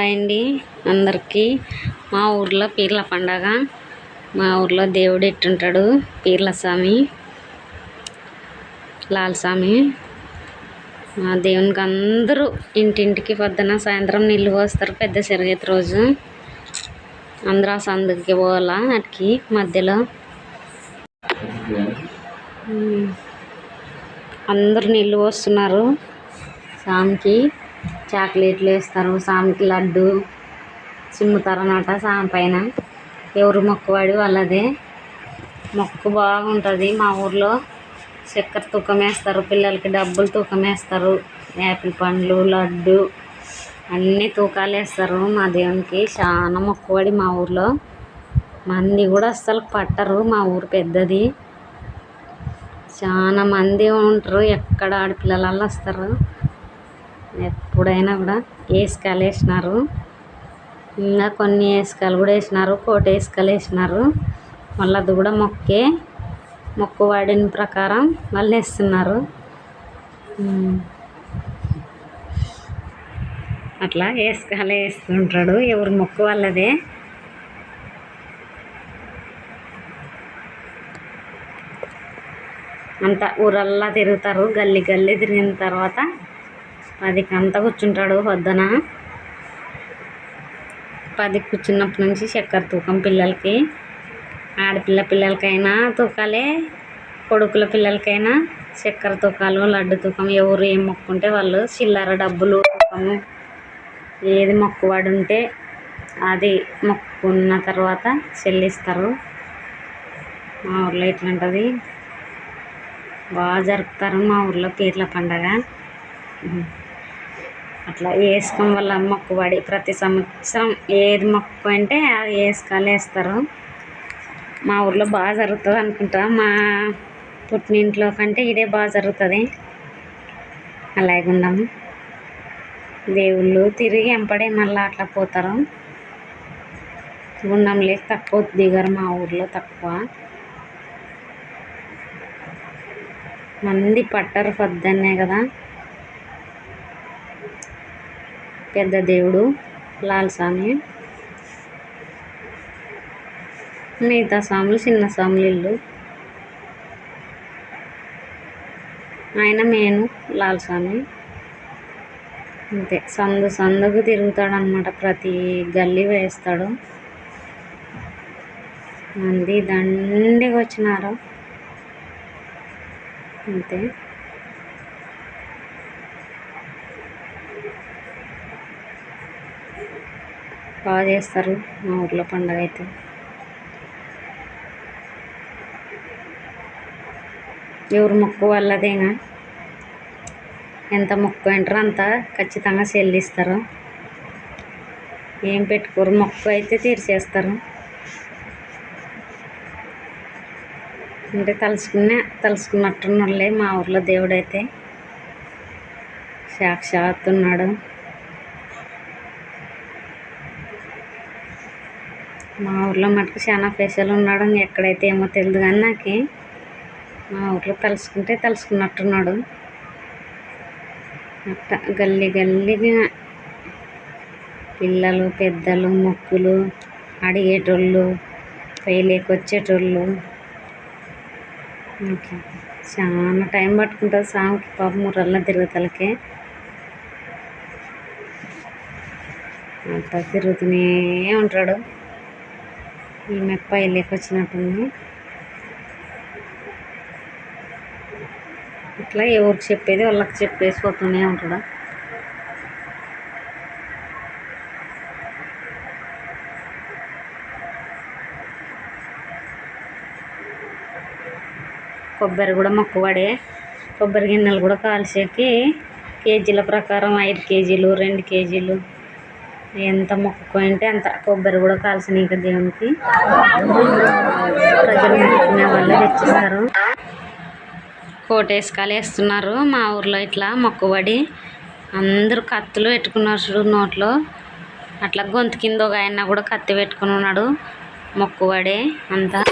Hi అండి. అందరికీ మా ఊర్లో పీర్ల పండగ. మా ఊర్లో దేవుడు ఎట్టుంటాడు? పీర్ల స్వామి. లాల్ స్వామి. మా దేవునికి అందరూ ఇంటింటికి పొద్దున సాయంత్రం నీళ్ళు పోస్తారు. పెద్ద సిరగతి రోజు. అందరూ ఆ సందుకి పోవాలా? అటుకి మధ్యలో. అందరూ నీళ్ళు పోస్తున్నారు. స్వామికి. చాక్లెట్లు వేస్తారు స్వామికి లడ్డు చిమ్ముతారన్నమాట స్వామి పైన. ఎవరు మొక్కువాడి వాళ్ళదే. మొక్కు బాగుంటుంది మా ఊర్లో. చక్కెర తూకం వేస్తారు పిల్లలకి డబ్బులు తూకం వేస్తారు. యాపిల్ పండ్లు లడ్డు అన్నీ తూకాలు వేస్తారు మా దేవునికి. చాలా మొక్కుబడి మా ఊర్లో. మంది కూడా అస్సలు పట్టరు మా ఊరు పెద్దది. చాలా మంది ఉంటారు ఎక్కడ ఆడపిల్లలు వస్తారు. ఎప్పుడైనా కూడా ఏసుకాలు వేసినారు. ఇంకా కొన్ని ఏసుకాలు కూడా వేసినారు కోట ఏసుకాలు వేసినారు. మళ్ళీ అది కూడా మొక్కే మొక్కు వాడిన ప్రకారం వాళ్ళు వేస్తున్నారు. అట్లా ఏసుకాలు వేస్తుంటాడు ఎవరు మొక్కు వాళ్ళదే. అంతా ఊరల్లా తిరుగుతారు గల్లీ గల్లీ తిరిగిన తర్వాత పదికి అంతా కూర్చుంటాడు పొద్దున పదికి కూర్చున్నప్పటి నుంచి చక్కెర తూకం పిల్లలకి ఆడపిల్ల పిల్లలకైనా తూకాలే కొడుకుల పిల్లలకైనా చక్కెర తూకాలు లడ్డు తూకం ఎవరు ఏం మొక్కుంటే వాళ్ళు చిల్లర డబ్బులు తూకము ఏది మొక్కువాడు ఉంటే అది మొక్కున్న తర్వాత చెల్లిస్తారు. మా ఊర్లో ఇట్లుంటుంది బాగా జరుపుతారు మా ఊర్లో పీర్ల పండగ. అట్లా వేసుకోం వల్ల మొక్కుబడి ప్రతి సంవత్సరం ఏది మొక్కు అంటే అది వేసుకోవాలి వేస్తారు. మా ఊర్లో బాగా జరుగుతుంది అనుకుంటా. మా పుట్టినింట్లో కంటే ఇదే బాగా జరుగుతుంది. అలాగే ఉన్నాము దేవుళ్ళు తిరిగి ఎంపడే మళ్ళీ అట్లా పోతారు. గుండం లేక తక్కువ దిగరు మా ఊర్లో తక్కువ. మంది పట్టరు పొద్దున్నే కదా. పెద్ద దేవుడు లాల్ స్వామి. మిగతా స్వాములు చిన్న స్వాములు ఇల్లు. ఆయన మేను లాల్ స్వామి. అంతే. సందు సందుకు తిరుగుతాడనమాట ప్రతి గల్లీ వేస్తాడు. మంది దండిగా వచ్చినారు. అంతే. బాగా చేస్తారు మా ఊర్లో పండగ అయితే. ఎవరు మొక్కు వాళ్ళదేగా ఎంత మొక్కు అంటారో అంత ఖచ్చితంగా చెల్లిస్తారు ఏం పెట్టుకోరు మొక్కు అయితే తీర్చేస్తారు. అంటే తలుచుకునే తలుచుకున్నట్టున్నోళ్ళే మా ఊర్లో దేవుడైతే. సాక్షాత్తున్నాడు మా ఊర్లో మటుకు చాలా ఫేషియల్ ఉన్నాడు. ఎక్కడైతే ఏమో తెలియదు కానీ నాకు మా ఊర్లో తలుసుకుంటే తలుచుకున్నట్టున్నాడు అట్ట గల్లీ గల్లీగా పిల్లలు పెద్దలు మొక్కులు అడిగేటోళ్ళు పైలేకొచ్చేటోళ్ళు. వచ్చేటోళ్ళు చాలా టైం పట్టుకుంటుంది సాంగ్కి పాప ఊరల్లో తిరుగుతలకే. అంతా తిరుగుతూనే ఉంటాడు. ఈమె పైలేకి వచ్చినట్టుంది. ఇట్లా ఎవరికి చెప్పేది వాళ్ళకి చెప్పేసిపోతూనే ఉంటాడు కొబ్బరి కూడా మొక్కుబడే కొబ్బరి గిన్నెలు కూడా కాల్చేకి కేజీల ప్రకారం ఐదు కేజీలు రెండు కేజీలు. ఎంత మొక్కుకుంటే అంత కొబ్బరి కూడా కాల్చిన ఇంకా దేవునికి. ప్రజలు మొక్కుకునే వాళ్ళే తెచ్చిస్తారు. కోటేసుకాలు వేస్తున్నారు మా ఊర్లో ఇట్లా మొక్కుబడి. అందరూ కత్తులు పెట్టుకున్నారు చూడు నోట్లో. అట్లా గొంతు కింద ఒక ఆయన కూడా కత్తి పెట్టుకుని ఉన్నాడు. మొక్కుబడే అంతా.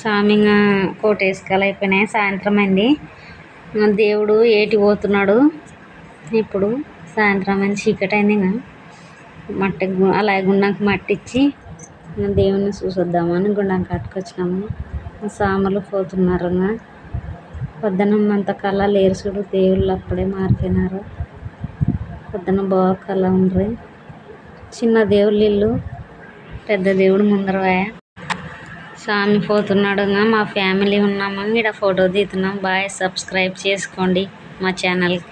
స్వామి కోట కోటేసుకలు అయిపోయినాయి. సాయంత్రం అయింది దేవుడు ఏటి పోతున్నాడు? ఇప్పుడు సాయంత్రం అని చీకటి అయింది ఇంకా. మట్టి అలాగే గుండంకి మట్టి ఇచ్చి ఇంకా దేవుని చూసొద్దామని గుండం కట్టుకొచ్చినాము. సామలు పోతున్నారు ఇంకా. పొద్దున అంత కళ లేరు చూడు. దేవుళ్ళు అప్పుడే మారిపోయినారు. పొద్దున బాగా కళ ఉండ్రి. చిన్న దేవుళ్ళు ఇల్లు పెద్ద దేవుడు ముందరవాయా. స్వామి పోతున్నాడు మా ఫ్యామిలీ ఉన్నాము ఇక్కడ ఫోటో దిగుతున్నాం బాయ్ సబ్స్క్రైబ్ చేసుకోండి మా ఛానల్కి.